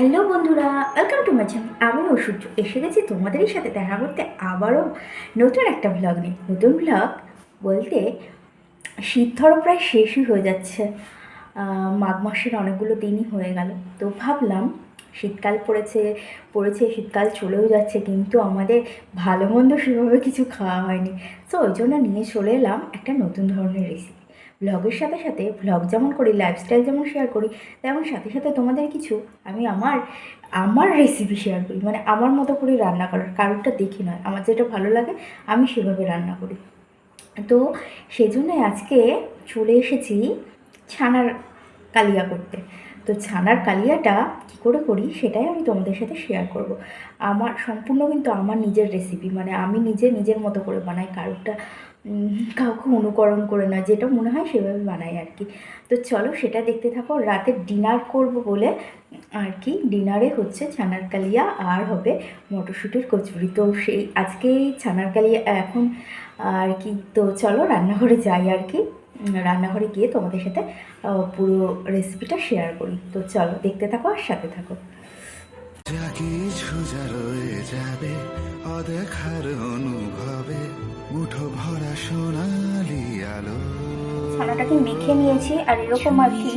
Hello বন্ধুরা welcome to my channel আমি ঐশ্বর্য। এসে গেছি তোমাদেরই সাথে দেখা করতে আবারও নতুন একটা ব্লগ নিয়ে। নতুন ব্লগ বলতে শীত ধরো প্রায় শেষই হয়ে যাচ্ছে। মাঘ মাসের অনেকগুলো দিনই হয়ে গেল। তো ভাবলাম শীতকাল পড়েছে পড়েছে, শীতকাল চলেও যাচ্ছে, কিন্তু আমাদের ভালো মন্দ সেভাবে কিছু খাওয়া হয়নি। তো ওই জন্য নিয়ে চলে এলাম একটা নতুন ধরনের রেসিপি ব্লগের সাথে সাথে ব্লগ যেমন করি লাইফস্টাইল যেমন শেয়ার করি, তেমন সাথে সাথে তোমাদের কিছু আমি আমার আমার রেসিপি শেয়ার করি। মানে আমার মতো করে রান্না করার কারোরটা দেখি নয়। আমার যেটা ভালো লাগে, আমি সেভাবে রান্না করি। তো সেজন্যই আজকে চলে এসেছি ছানার কালিয়া করতে। তো ছানার কালিয়াটা কী করে করি, সেটাই আমি তোমাদের সাথে শেয়ার করব। আমার, সম্পূর্ণ কিন্তু আমার নিজের রেসিপি মানে আমি নিজে নিজের মতো করে বানাই। কারোরটা কাউকে অনুকরণ করে না, যেটা মনে হয় সেভাবে বানাই আর কি। তো চলো সেটা দেখতে থাকো, রাতে ডিনার করব বলে আর কি, ডিনারে হচ্ছে ছানার কালিয়া আর হবে মটরশুঁটির কচুরি। তো সেই আজকেই ছানার কালিয়া এখন আর কি, তো চলো রান্নাঘরে যাই আর কি। রান্নাঘরে গিয়ে তোমাদের সাথে পুরো রেসিপিটা শেয়ার করি। তো চলো দেখতে থাকো আর সাথে থাকো। যাবে, অদেখার অনুভবে। মুঠো ভরা সোনালি আলো। ছানাটাকে মেখে নিয়েছি আর এরকম আর কি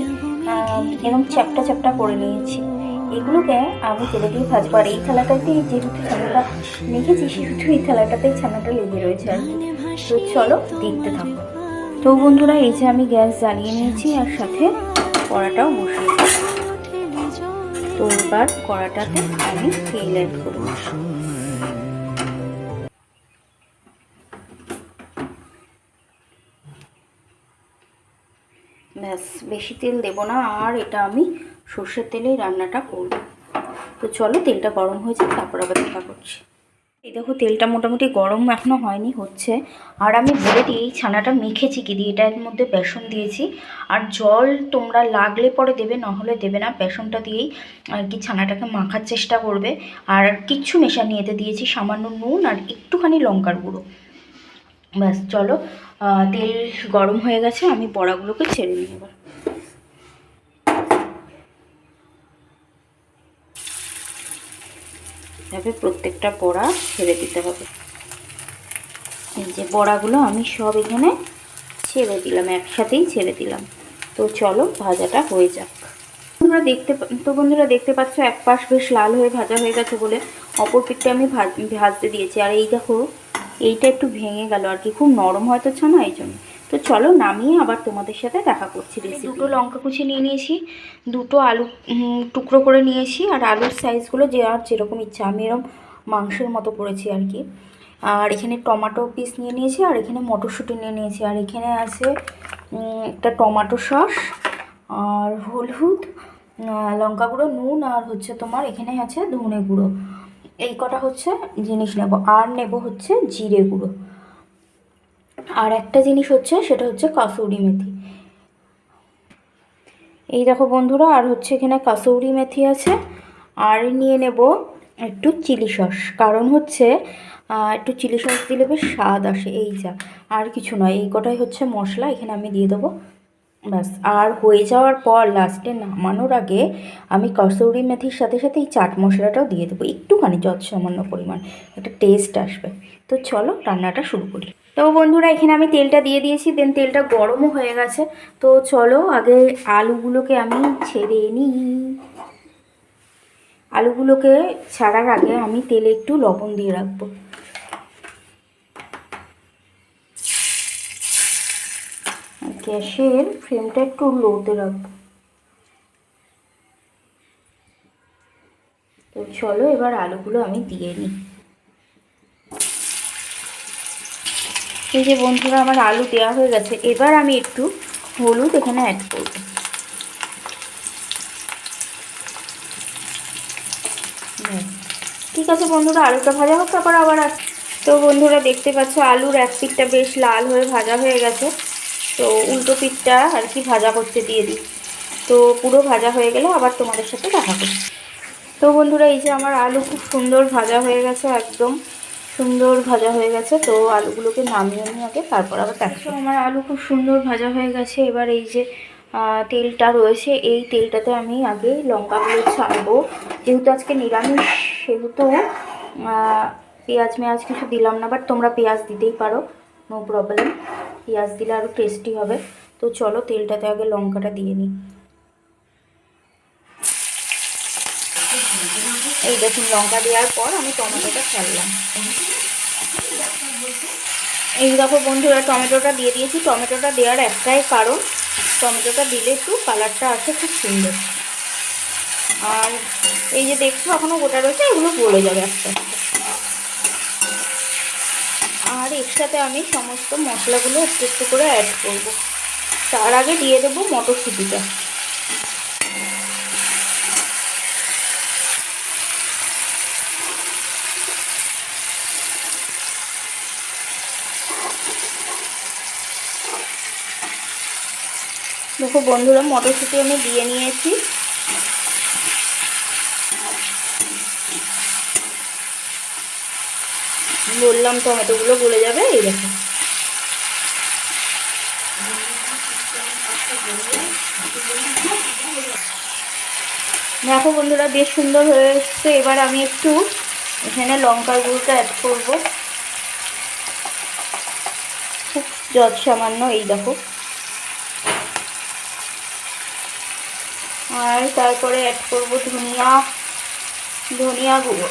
এরকম চ্যাপটা চ্যাপটা করে নিয়েছি। এগুলোকে আমি তেলে দিয়ে ভাজবো। আর এই থালাটাতেই যেহেতু ছানাটা মেখেছি সেহেতু এই থালাটাতেই ছানাটা লেগে রয়েছে আর তো চলো দেখতে থাকো। তো বন্ধুরা, এই যে আমি গ্যাস জ্বালিয়ে নিয়েছি আর সাথে কড়াটাও বসিয়েছি তো এবার কড়াটাতে আমি তেল অ্যাড করব। ব্যাস, বেশি তেল দেবো না, আর এটা আমি সর্ষের তেলেই রান্নাটা করব। তো চলো, তেলটা গরম হয়েছে তারপর আবার দেখা করছি। এই দেখো, তেলটা মোটামুটি গরম এখনও হয়নি, হচ্ছে। আর আমি বলে দিই, এই ছানাটা মেখেছি কি দিয়ে, এটার মধ্যে বেসন দিয়েছি। আর জল তোমরা লাগলে পরে দেবে না হলে দেবে না। বেসনটা দিয়েই আর কি ছানাটাকে মাখার চেষ্টা করবে। আর কিচ্ছু মেশানি এতে দিয়েছি, সামান্য নুন আর একটুখানি লঙ্কার গুঁড়ো। ব্যাস, চলো তেল গরম হয়ে গেছে, আমি বড়াগুলোকে ছেড়ে এবার এভাবে প্রত্যেকটা বড়া ছেড়ে দিতে হবে। এই যে বড়াগুলো আমি সব এখানে ছেড়ে দিলাম, একসাথেই ছেড়ে দিলাম। তো চলো, ভাজাটা হয়ে যাক। বন্ধুরা দেখতে তো বন্ধুরা দেখতে পাচ্ছ, এক পাশ বেশ লাল হয়ে ভাজা হয়ে গেছে বলে, অপর পিঠটা আমি ভাজ- ভাজতে দিয়েছি। আর এই দেখো এইটা একটু ভেঙে গেল আর কি খুব নরম হয়তো ছানা এই জন্য। তো চলো নামিয়ে আবার তোমাদের সাথে দেখা করছি রেসিপি দুটো লঙ্কা কুচি নিয়ে নিয়েছি দুটো আলু টুকরো করে নিয়েছি আর আলুর সাইজগুলো যে আর যেরকম ইচ্ছা। আমি এরকম মাংসের মতো করেছি আর কি। আর এখানে টমেটো পিস নিয়ে নিয়েছি আর এখানে মটরশুঁটি নিয়ে নিয়েছি। আর এখানে আছে একটা টমেটো সস আর হলুদ লঙ্কা গুঁড়ো নুন আর হচ্ছে তোমার এখানে আছে ধনে গুঁড়ো। এই কটা হচ্ছে জিনিস নেব। আর নেব হচ্ছে জিরে গুঁড়ো। আর একটা জিনিস হচ্ছে, সেটা হচ্ছে কাসুরি মেথি। এই দেখো বন্ধুরা, আর হচ্ছে এখানে কাসৌরি মেথি আছে। আর নিয়ে নেব একটু চিলি সস। কারণ হচ্ছে একটু চিলি সস দিলে বেশ স্বাদ আসে, এই যা। আর কিছু নয়, এই কটাই হচ্ছে মশলা, এখানে আমি দিয়ে দেবো। ব্যাস, আর হয়ে যাওয়ার পর লাস্টে নামানোর আগে আমি কসৌরি মেথির সাথে সাথে এই চাট মশলাটাও দিয়ে দেবো, একটুখানি যত সামান্য পরিমাণ, একটা টেস্ট আসবে। তো চলো রান্নাটা শুরু করি। তো বন্ধুরা, এখানে আমি তেলটা দিয়ে দিয়েছি দেন তেলটা গরমও হয়ে গেছে। তো চলো আগে আলুগুলোকে আমি ছেড়ে নিই আলুগুলোকে ছাড়ার আগে আমি তেলে একটু লবণ দিয়ে রাখব। গ্যাসের ফ্লেমটা একটু লোতে রাখব। তো চলো এবার আলুগুলো আমি দিয়ে নিই। এই যে বন্ধুরা, আমার আলু দেওয়া হয়ে গেছে। এবার আমি একটু হলুদ এখানে অ্যাড করব। ঠিক আছে বন্ধুরা, আলুটা ভাজা হোক, তারপর আবার তো বন্ধুরা দেখতে পাচ্ছ, আলুর এক বেশ লাল হয়ে ভাজা হয়ে গেছে। তো উল্টো পিঠটা আর কি ভাজা করতে দিয়ে দিই। তো পুরো ভাজা হয়ে গেলে আবার তোমাদের সাথে দেখা করছি তো বন্ধুরা, এই যে আমার আলু খুব সুন্দর ভাজা হয়ে গেছে একদম। সুন্দর ভাজা হয়ে গেছে, তো আলুগুলোকে নামিয়ে নিয়ে আগে তারপর আবার দেখা আমার আলু খুব সুন্দর ভাজা হয়ে গেছে। এবার এই যে তেলটা রয়েছে, এই তেলটাতে আমি আগে লঙ্কাগুলো ছাড়বো। যেহেতু আজকে নিরামিষ, সেহেতু পেঁয়াজ মেয়াজ কিছু দিলাম না বাট তোমরা পেঁয়াজ দিতেই পারো নো প্রবলেম পেঁয়াজ দিলে আরও টেস্টি হবে। তো চলো তেলটাতে আগে লঙ্কাটা দিয়ে নিই। এই দেখুন, লঙ্কা দেওয়ার পর আমি টমেটোটা ফেললাম এই দেখো বন্ধুরা, টমেটোটা দিয়ে দিয়েছি। টমেটোটা দেওয়ার একটাই কারণ, টমেটোটা দিলে একটু কালারটা আসে খুব সুন্দর। আর এই যে দেখছ এখনও গোটা রয়েছে, এগুলো গলে যাবে আস্তে। আর এর সাথে আমি সমস্ত মশলাগুলো একটু একটু করে অ্যাড করব। তার আগে দিয়ে দেবো মটরশুঁটিটা। দেখো বন্ধুরা, মটরশুঁটি আমি দিয়ে নিয়েছি। বললাম টমেটোগুলো গলে যাবে, এই দেখো। দেখো বন্ধুরা, বেশ সুন্দর হয়ে এসছে। এবার আমি একটু এখানে লঙ্কার গুঁড়োটা অ্যাড করব। খুব যত সামান্য এই দেখো। আর তারপরে অ্যাড করব ধনিয়া ধনিয়া গুঁড়ো।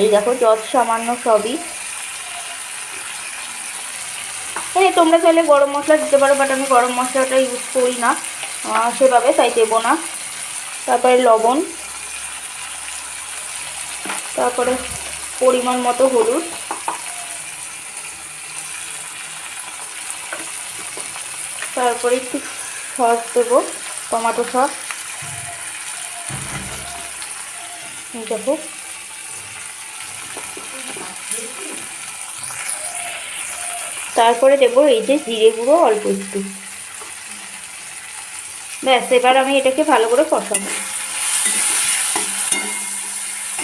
এই দেখো যত সামান্য সবই। হ্যাঁ তোমরা চাইলে গরম মশলা দিতে পারো বাট আমি গরম মশলাটা ইউজ করি না। সেভাবে, তাই দেবো না। তারপরে লবণ। তারপরে পরিমাণ মতো হলুদ। তারপরে একটু সস দেবো, টমেটো সস। দেখো। তারপরে দেবো এই যে জিরে গুঁড়ো অল্প একটু। ব্যাস, এবার আমি এটাকে ভালো করে কষাবো।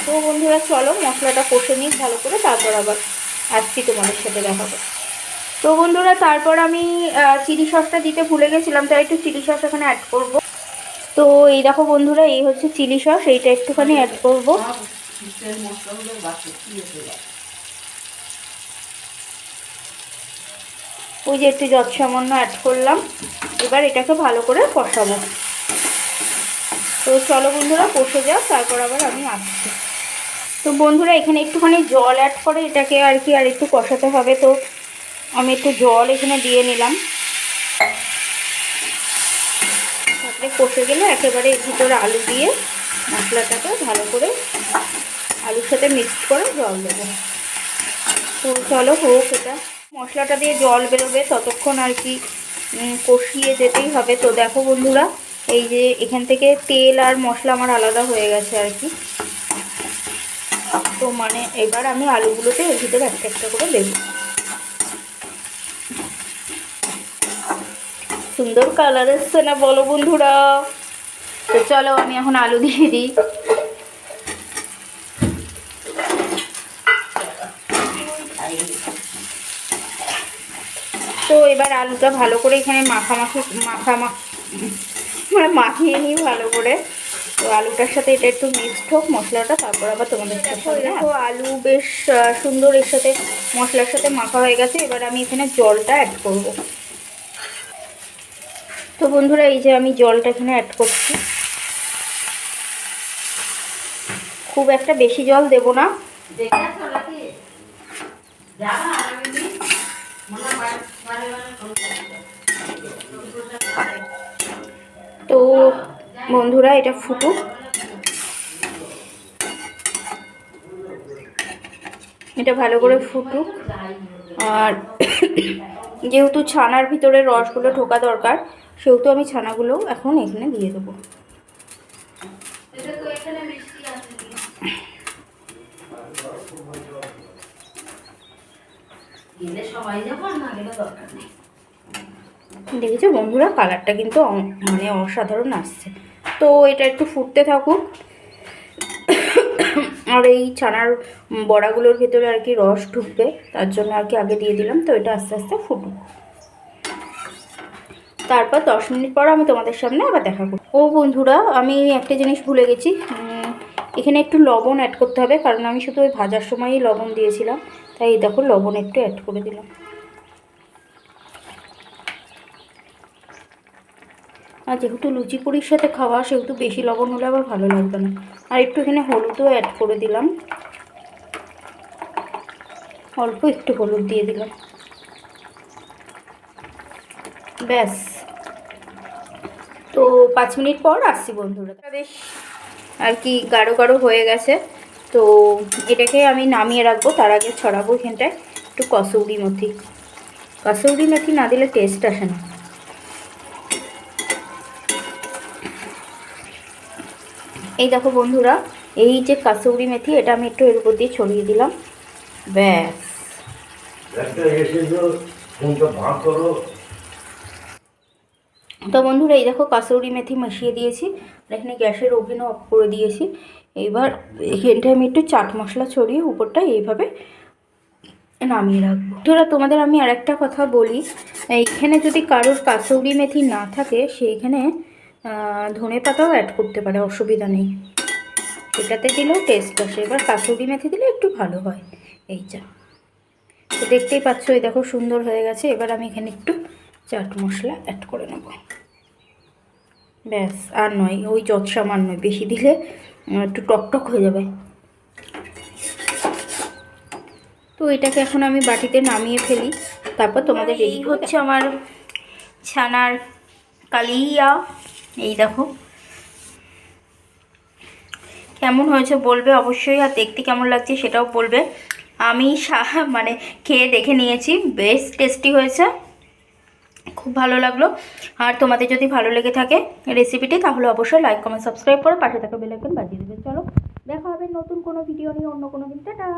তো বন্ধুরা, চলো মশলাটা কষে নিই ভালো করে, তারপর আবার আসছি তোমাদের সাথে দেখাবো তো বন্ধুরা, তারপর আমি চিলি সসটা দিতে ভুলে গেছিলাম, তাই একটু চিলি সস এখানে অ্যাড করব। তো এই দেখো বন্ধুরা, এই হচ্ছে চিলি সস, এইটা একটুখানি অ্যাড করব। ওই যে একটু যত সামান্য অ্যাড করলাম। এবার এটাকে ভালো করে কষাবো। তো চলো বন্ধুরা, কষে যাও তারপর আবার আমি আসছি। তো বন্ধুরা, এখানে একটুখানি জল অ্যাড করে এটাকে আর কি, আর একটু কষাতে হবে। তো আমি একটু জল এখানে দিয়ে নিলাম। তারপরে কষে গেলে একেবারে এর ভিতরে আলু দিয়ে মশলাটাকে ভালো করে আলুর সাথে মিক্সড করে জল দেবো। তো চলো হোক এটা। মশলাটা দিয়ে জল বেরোবে, ততক্ষণ আর কি কষিয়ে যেতেই হবে। তো দেখো বন্ধুরা, এই যে এখান থেকে তেল আর মশলা আমার আলাদা হয়ে গেছে আর কি। তো মানে এবার আমি আলুগুলোতে এর ভিতরে একটা একটা করে দেবো। সুন্দর কালার এসছে না বলো বন্ধুরা? তো চলো, আমি এখন আলু দিয়ে দিই। এবার আলুটা ভালো করে এখানে মাখামাখি মাখা মাখ মানে মাখিয়ে নিই ভালো করে। তো আলুটার সাথে এটা একটু মিক্সড হোক মশলাটা তারপর আবার তোমাদের সাথে দেখো আলু বেশ সুন্দর এর সাথে মশলার সাথে মাখা হয়ে গেছে। এবার আমি এখানে জলটা অ্যাড করব। তো বন্ধুরা এই যে আমি জলটা এখানে অ্যাড করছি। খুব একটা বেশি জল দেব না। তো বন্ধুরা, এটা ফুটুক। এটা ভালো করে ফুটুক। আর যেহেতু ছানার ভিতরে রসগুলো ঢোকা দরকার, সেহেতু আমি ছানাগুলো এখন এখানে দিয়ে দেবো গেলে সবাই যাব আর না গেলে দরকার নেই দেখেছ বন্ধুরা, কালারটা কিন্তু মানে অসাধারণ আসছে। তো এটা একটু ফুটতে থাকুক। আর এই ছানার বড়াগুলোর ভেতরে আর কি রস ঢুকবে, তার জন্য আর কি আগে দিয়ে দিলাম, তো এটা আস্তে আস্তে ফুটুক। তারপর দশ মিনিট পর আমি তোমাদের সামনে আবার দেখা করব। ও বন্ধুরা, আমি একটা জিনিস ভুলে গেছি। এখানে একটু লবণ অ্যাড করতে হবে, কারণ আমি শুধু ওই ভাজার সময়ই লবণ দিয়েছিলাম। তাই দেখো, লবণ একটু অ্যাড করে দিলাম। আর যেহেতু লুচি পুরির সাথে খাওয়া, সেহেতু বেশি লবণ হলে আবার ভালো লাগবে না। আর একটু এখানে হলুদও অ্যাড করে দিলাম। অল্প একটু হলুদ দিয়ে দিলাম। ব্যাস। তো পাঁচ মিনিট পর আসছি বন্ধুরা। বেশ আর কি, গাঢ় গাঢ় হয়ে গেছে। তো এটাকে আমি নামিয়ে রাখব তার আগে ছড়াবো এখানটায় একটু কসৌরি মেথি। কসৌরি মেথি না দিলে টেস্ট আসে না। এই দেখো বন্ধুরা এই যে কাসৌরি মেথি এটা আমি একটু এর উপর দিয়ে ছড়িয়ে দিলাম। ব্যাস। তো বন্ধুরা এই দেখো কাসৌরি মেথি মিশিয়ে দিয়েছি। আর এখানে গ্যাসের ওভেনও অফ করে দিয়েছি। এবার এখানটায় আমি একটু চাট মশলা ছড়িয়ে উপরটা এইভাবে নামিয়ে রাখব। ধরো তোমাদের আমি আরেকটা কথা বলি, এইখানে যদি কারোর কাসৌরি মেথি না থাকে, সেইখানে ধনে পাতাও অ্যাড করতে পারে, অসুবিধা নেই। এটাতে দিলেও টেস্ট আসে, এবার কাসৌরি মেথি দিলে একটু ভালো হয়, এই যা। তো দেখতেই পাচ্ছ, এই দেখো সুন্দর হয়ে গেছে, এবার আমি এখানে একটু চাট মশলা অ্যাড করে নেব। ব্যাস আর নয় ওই যত সামান্য বেশি দিলে একটু টকটক হয়ে যাবে। তো এটাকে এখন আমি বাটিতে নামিয়ে ফেলি তারপর তোমাদের এই হচ্ছে আমার ছানার কালিয়া। এই দেখো। কেমন হয়েছে বলবে অবশ্যই আর দেখতে কেমন লাগছে সেটাও বলবে। আমি মানে খেয়ে দেখে নিয়েছি বেশ টেস্টি হয়েছে। খুব ভালো লাগল। আর তোমাদের যদি ভালো লেগে থাকে রেসিপিটি তাহলে অবশ্যই লাইক কমেন্ট সাবস্ক্রাইব করো পাশে থাকা বেলাইকন বাজিয়ে দেবে। চলো, দেখা হবে নতুন কোনো ভিডিও নিয়ে অন্য কোনো দিন। টাটা!